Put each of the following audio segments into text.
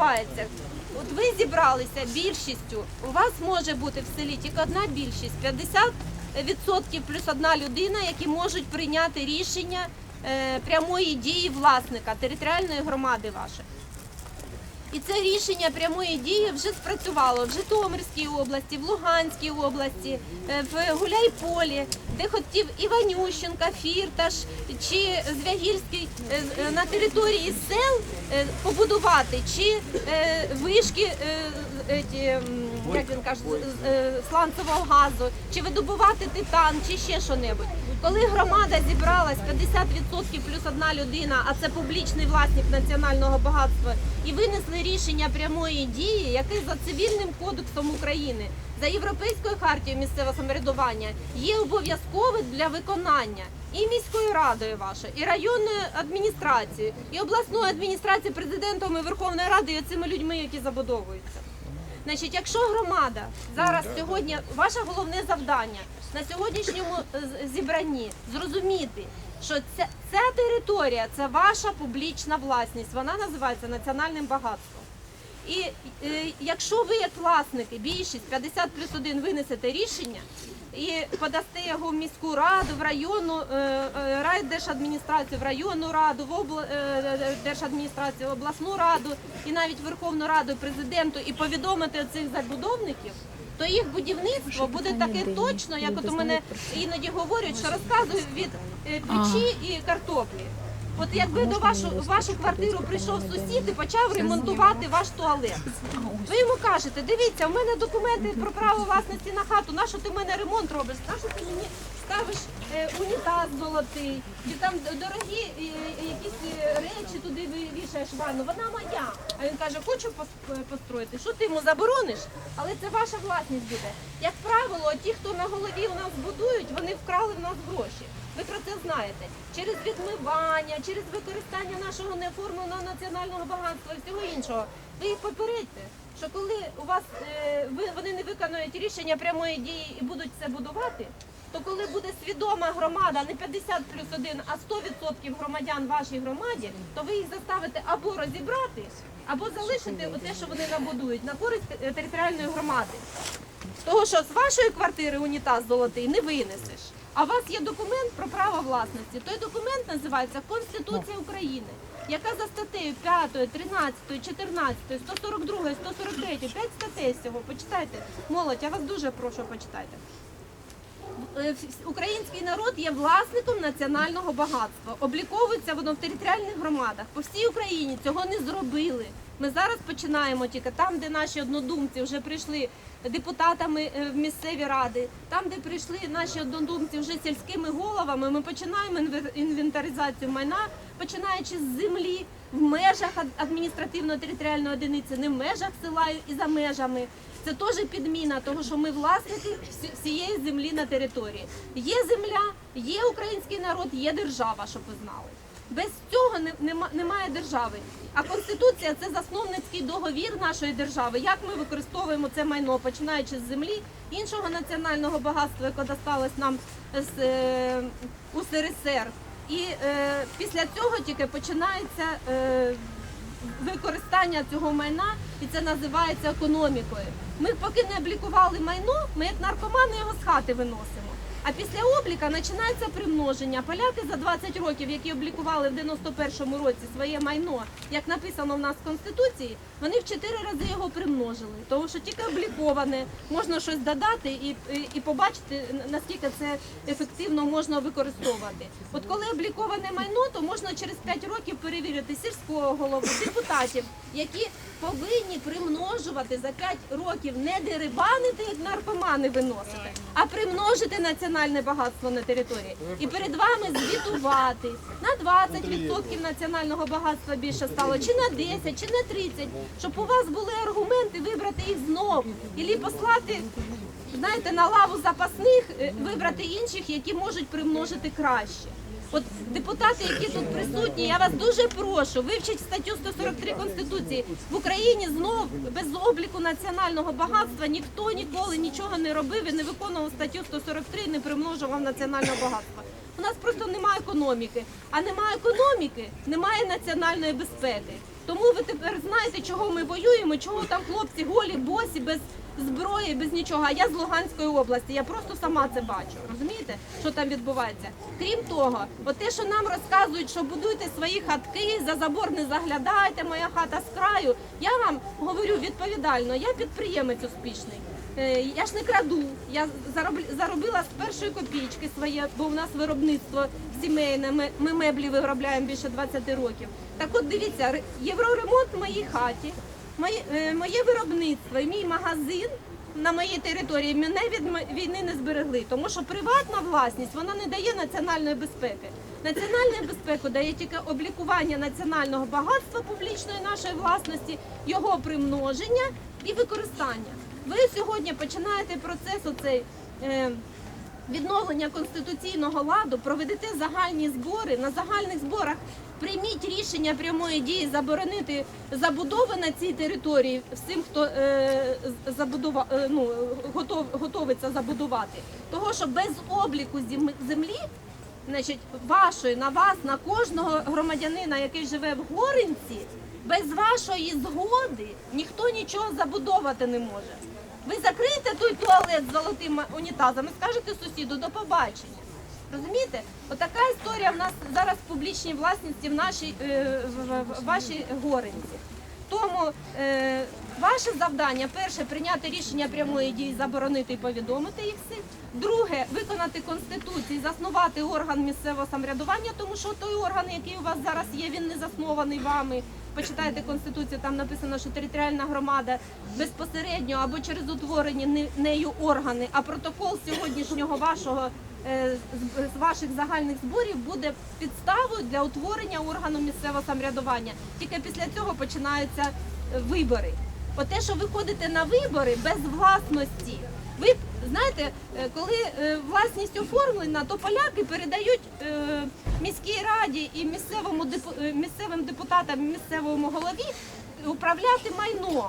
відбувається? От ви зібралися більшістю. У вас може бути в селі тільки одна більшість 50% плюс одна людина, які можуть прийняти рішення е, прямої дії власника територіальної громади вашої. І це рішення прямої дії вже спрацювало в Житомирській області, в Луганській області, е, в Гуляйполі, де хотів Іванющенка, Фірташ чи Звягільський е, е, на території сел побудувати, чи вишки як він каже, сланцевого газу, чи видобувати титан, чи ще що-небудь. Коли громада зібралась 50% плюс одна людина, а це публічний власник національного багатства, і винесли рішення прямої дії, яке за цивільним кодексом України, за європейською хартією місцевого самоврядування є обов'язкове для виконання і міською радою вашою, і районною адміністрацією, і обласною адміністрацією, президентом і Верховною Радою, і цими людьми, які забудовуються. Значить, якщо громада зараз сьогодні ваше головне завдання на сьогоднішньому е, зібранні зрозуміти, що ця, ця територія це ваша публічна власність, вона називається національним багатством. І е, якщо ви як власники, більшість 50 плюс 1 винесете рішення і подасте його в міську раду, в районну е, е, райдержадміністрацію, в районну раду, в обла, е, держадміністрацію, в обласну раду і навіть Верховну Раду, президенту, і повідомити цих забудовників, то їх будівництво буде таке точно, як от у мене іноді говорять, що розказують від печі і картоплі. От якби до вашу вашу квартиру прийшов сусід і почав ремонтувати ваш туалет. Ви йому кажете, дивіться, у мене документи про право власності на хату, на що ти в мене ремонт робиш? На що ти мені ставиш е, унітаз золотий, чи там дорогі е, якісь е, речі туди ви вішаєш ванну, вона моя. А він каже, хочу пос- построїти. Що ти йому заборониш? Але це ваша власність буде. Як правило, ті, хто на голові у нас будують, вони вкрали в нас гроші. Ви про це знаєте. Через відмивання, через використання нашого неоформленого національного багатства і всього іншого. Ви їх попередьте, що коли у вас е, ви вони не виконують рішення прямої дії і будуть це будувати, то коли буде свідома громада, не 50 плюс 1, а 100% громадян вашій громаді, то ви їх заставите або розібрати, або залишити те, що вони набудують, на користь е, територіальної громади. Того, що з вашої квартири унітаз золотий не винесеш. А у вас є документ про право власності. Той документ називається Конституція України, яка за статтею 5, 13, 14, 142, 143, 5 статей всього. Почитайте. Молодь, я вас дуже прошу, почитайте. Е, Український народ є власником національного багатства. Обліковується воно в територіальних громадах. По всій Україні цього не зробили. Ми зараз починаємо тільки там, де наші однодумці вже прийшли депутатами е, в місцеві ради, там, де прийшли наші однодумці вже сільськими головами. Ми починаємо інвентаризацію майна, починаючи з землі в межах адміністративно-територіальної одиниці, не в межах села і за межами. Це теж підміна того, що ми власники всієї землі на території. Є земля, є український народ, є держава, щоб ви знали. Без цього немає держави. А конституція це засновницький договір нашої держави. Як ми використовуємо це майно, починаючи з землі, іншого національного багатства, яке досталось нам з е, УСРСР. І е, після цього тільки починається е, використання цього майна, і це називається економікою. Ми поки не облікували майно, ми як наркомани його з хати виносимо. А після обліка починається примноження. Поляки за 20 років, які облікували в 91-му році своє майно, як написано в нас в конституції, вони в 4 рази його примножили. Тому що тільки обліковане можна щось додати і, і, побачити наскільки це ефективно можна використовувати. От коли обліковане майно, то можна через 5 років перевірити сільського голову, депутатів, які повинні примножувати за 5 років не дерибанити, як наркомани виносити, а примножити національне багатство на території. І перед вами звітувати. На 20% національного багатства більше стало, чи на 10, чи на 30, щоб у вас були аргументи вибрати їх знов, і послати знаєте, на лаву запасних е, вибрати інших, які можуть примножити краще. От депутати, які тут присутні, я вас дуже прошу, вивчіть статтю 143 Конституції. В Україні знов без обліку національного багатства ніхто ніколи нічого не робив і не виконував статтю 143 і не примножував національного багатства. У нас просто немає економіки. А немає економіки, немає національної безпеки. Тому ви тепер знаєте, чого ми воюємо, чого там хлопці голі, босі, без зброї, без нічого. А я з Луганської області. Я просто сама це бачу. Розумієте, що там відбувається? Крім того, от те, що нам розказують, що будуйте свої хатки, за забор не заглядайте, моя хата з краю. Я вам говорю відповідально, я підприємець успішний. Е, Я ж не краду. Я зароб- заробила з першої копійки своє, бо в нас виробництво сімейне. Ми, ми меблі виробляємо більше 20 років. Так от дивіться, ре- євроремонт в моїй хаті, моє, е, моє виробництво і мій магазин на моїй території мене від війни не зберегли, тому що приватна власність вона не дає національної безпеки. Національну безпеку дає тільки облікування національного багатства публічної нашої власності, його примноження і використання. Ви сьогодні починаєте процес оцей. Відновлення конституційного ладу проведете загальні збори. На загальних зборах прийміть рішення прямої дії заборонити забудови на цій території всім, хто е, забудова, е, ну, готов, готовиться забудувати. Того, що без обліку землі, значить, вашої на вас, на кожного громадянина, який живе в Горинці, без вашої згоди ніхто нічого забудовувати не може. Ви закриєте той туалет з золотим унітазом і скажете сусіду до побачення. Розумієте? Отака історія в нас зараз в публічній власності в нашій е, в, вашій горинці. Тому е, ваше завдання перше прийняти рішення прямої дії, заборонити і повідомити їх всіх. Друге виконати конституцію, заснувати орган місцевого самоврядування, тому що той орган, який у вас зараз є, він не заснований вами. Почитайте конституцію, там написано, що територіальна громада безпосередньо або через утворені не- нею органи, а протокол сьогоднішнього вашого е, з- з ваших загальних зборів буде підставою для утворення органу місцевого самоврядування. Тільки після цього починаються е, вибори. От те, що ви ходите на вибори без власності. Ви знаєте, е, коли е, власність оформлена, то поляки передають е, міській раді і місцевому місцевим депутатам, місцевому голові управляти майном.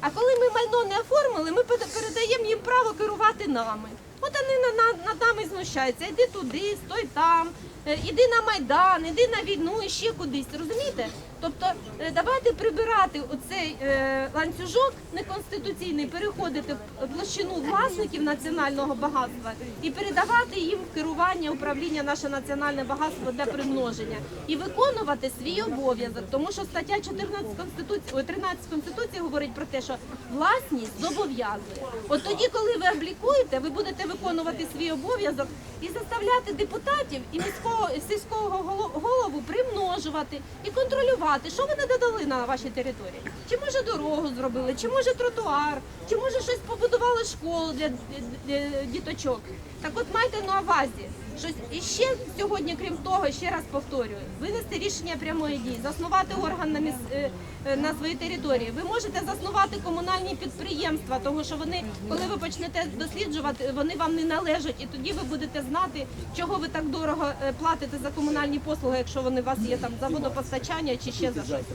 А коли ми майно не оформили, ми пере- передаємо їм право керувати нами. От вони на- на- над нами знущаються. Іди туди, стой там, іди на майдан, іди на війну і ще кудись. Розумієте? Тобто е, давайте прибирати оцей е, ланцюжок неконституційний, переходити в площину власників національного багатства і передавати їм керування управління наше національне багатство для примноження і виконувати свій обов'язок, тому що стаття 14 конституції, ой, 13 конституції говорить про те, що власність зобов'язує. От тоді, коли ви облікуєте, ви будете виконувати свій обов'язок і заставляти депутатів і міського і сільського голову примножувати і контролювати, що вони додали на вашій території. Чи може дорогу зробили, чи може тротуар, чи може щось побудували школу для діточок. Так от майте на увазі, що і ще сьогодні, крім того, ще раз повторюю, винести рішення прямої дії, заснувати орган на міс... е, е, на своїй території. Ви можете заснувати комунальні підприємства, тому що вони, коли ви почнете досліджувати, вони вам не належать, і тоді ви будете знати, чого ви так дорого е, платите за комунальні послуги, якщо вони у вас є там за водопостачання чи ще за щось.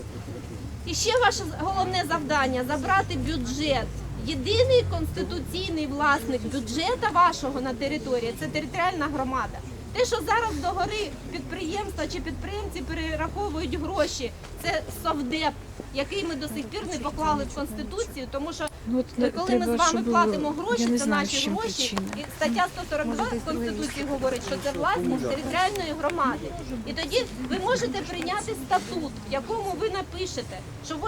І ще ваше головне завдання забрати бюджет. Єдиний конституційний власник бюджета вашого на території це територіальна громада. Те, що зараз догори підприємства чи підприємці перераховують гроші, це совдеп, який ми до сих пір не поклали в конституцію, тому що Ну, от, Е, Коли ми з вами платимо гроші, це знаю, наші гроші. І стаття 142 Конституції говорить, що це власність територіальної громади. І тоді ви можете прийняти статут, в якому ви напишете, що 80%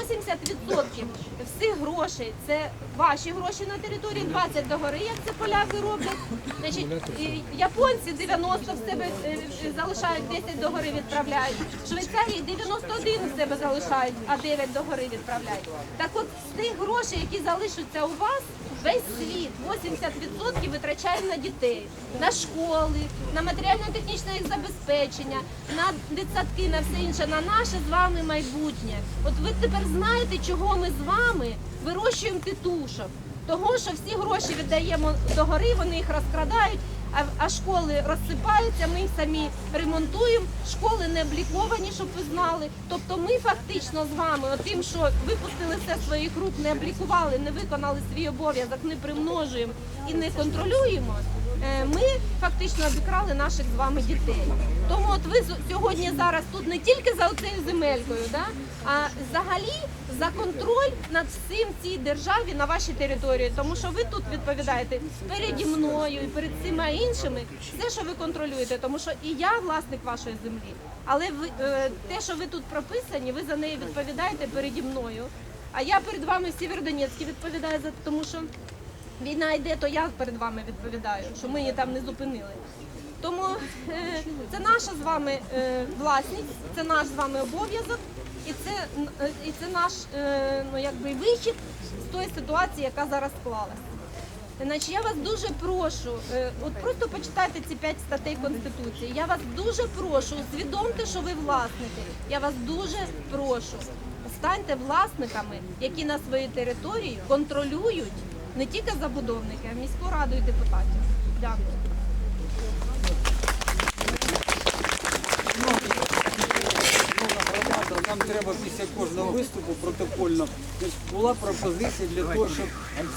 всіх грошей це ваші гроші на території, 20 до гори, як це поляки роблять. Значить, японці 90 в себе е, е, залишають, 10 до гори відправляють. Швейцарії 91 в себе залишають, а 9 до гори відправляють. Так от з тих грошей, які залишаться у вас, весь світ 80% витрачає на дітей, на школи, на матеріально-технічне їх забезпечення, на дитсадки, на все інше, на наше з вами майбутнє. От ви тепер знаєте, чого ми з вами вирощуємо тітушок. Того, що всі гроші віддаємо до гори, вони їх розкрадають, а, а школи розсипаються, ми їх самі ремонтуємо, школи не обліковані, щоб ви знали. Тобто ми фактично з вами, тим, що випустили все своїх рук, не облікували, не виконали свій обов'язок, не примножуємо і не контролюємо. е, Ми фактично обікрали наших з вами дітей. Тому от ви сьогодні зараз тут не тільки за оцею земелькою, да, а взагалі за контроль над всім цій державі на вашій території, тому що ви тут відповідаєте переді мною і перед всіма іншими, все, що ви контролюєте, тому що і я власник вашої землі. Але ви е, те, що ви тут прописані, ви за неї відповідаєте переді мною. А я перед вами в Сєвєродонецьку відповідаю за тому, що війна йде, то я перед вами відповідаю, що ми її там не зупинили. Тому е, це наша з вами е, власність, це наш з вами обов'язок, і це, і це наш е, ну, якби вихід з тої ситуації, яка зараз склалась. Значить, я вас дуже прошу, е, от просто почитайте ці п'ять статей Конституції. Я вас дуже прошу, усвідомте, що ви власники. Я вас дуже прошу, станьте власниками, які на своїй території контролюють не тільки забудовники, а міську раду і депутатів. Дякую. Нам треба після кожного виступу протокольно. Тобто була пропозиція для того, щоб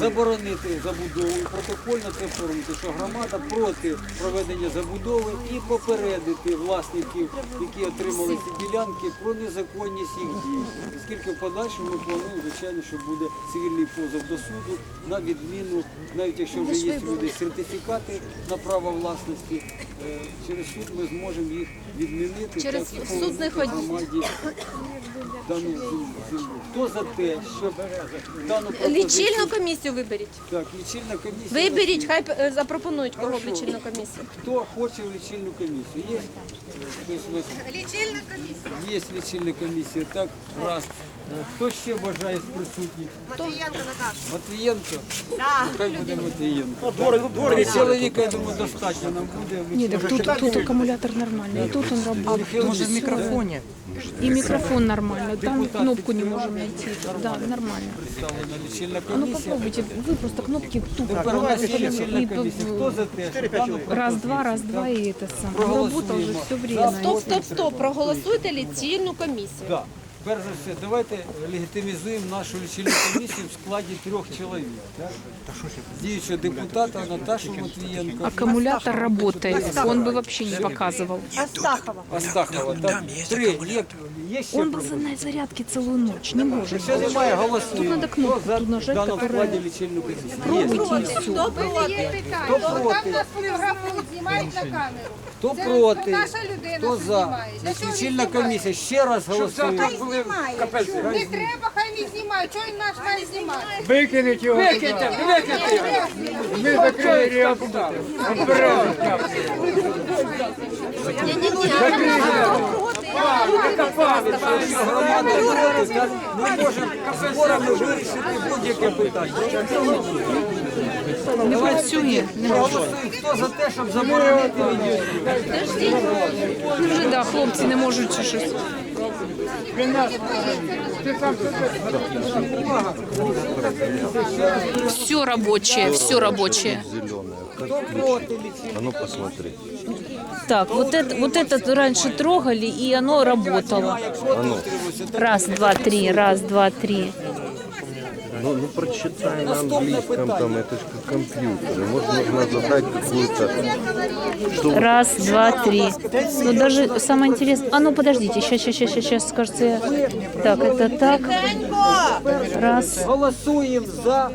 заборонити забудову і протокольно це оформити, що громада проти проведення забудови і попередити власників, які отримали ці ділянки, про незаконність їх дій. Оскільки в подальшому ми плануємо, звичайно, що буде цивільний позов до суду на відміну, навіть якщо вже є у людей сертифікати на право власності, е, через суд ми зможемо їх відмінити Через так і суд не громаді дану землю. Хто за те, щоб дану пропозицію... Комісію виберіть. Так, лічильна комісія. Виберіть, хай е, запропонують кого в Хорошо. лічильну комісію. Хто хоче в лічильну комісію? Є? У нас? Лічильна комісія. Є лічильна комісія. Так, раз. Е, Хто ще бажає з присутніх? Матвієнко Наташа. Матвієнко? Так. Хай буде Матвієнко. Чоловіка, я думаю, достатньо нам буде. Нет, так тут, тут аккумулятор нормальный, и тут он работает. Може в мікрофоні. И микрофон нормальный, там кнопку не можем найти. Да, нормально. Представлена лічильна А ну комісія. попробуйте, вы просто кнопки тупо. Тепер у нас є И лічильна по- комісія. Хто за те, щоб дану Раз, два, пропозицію, раз, два, так, и это самое. Проголосуємо. Работа уже все время. Стоп, стоп, стоп. Проголосуйте лічильну комісію. Так. Перш за все, давайте легітимізуємо нашу лічильну комісію в складі трьох чоловік. Так? Діючого депутата Наташу Матвієнко, Аккумулятор работает, он бы вообще не показывал. Астахова. Так? Три. Є, є ще Он был за- на зарядке целую ночь, не может. Ще немає голосуємо. Тут надо кнопку Хто за тут нажать, дану в которая- складі лічильну комісію? Є. Пробуйте и все. Хто проти? Хто проти? Нас фотографують, знімають на камеру. Хто Це проти? наша людина Хто за? знімає. Для чого Лічильна він знімає? комісія. Ще раз голосуємо. Хай знімає. Не треба, хай не знімає. Чого він наш має знімати? Викинуть його. Викиньте, викиньте. Ми закрили реактор. Громада проти. так? Ми можемо зборами вирішити будь-яке питання. Не працює. Хто за те, щоб заборонити відео? Вже да, хлопці не можуть щось. Все рабочее, все рабочее. А ну посмотри. Так, вот это, вот этот раньше трогали, и оно работало. Так, Раз, два, три, раз, два, три. Ну, ну прочитай на английском, там это же как компьютер. Может, нужно задать какую-то... Что Раз, два, три. Ну, даже самое интересное... А ну, подождите, сейчас, сейчас, сейчас, сейчас, кажется, я... Так, это так. Раз. Голосуємо за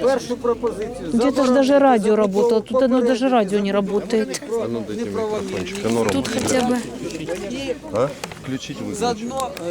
першу пропозицію. Где-то же даже радио работало, тут оно даже радио не работает. А ну дайте микрофончик. А ну, Рома, Тут хотя бы а? Включить выключить. Заодно е,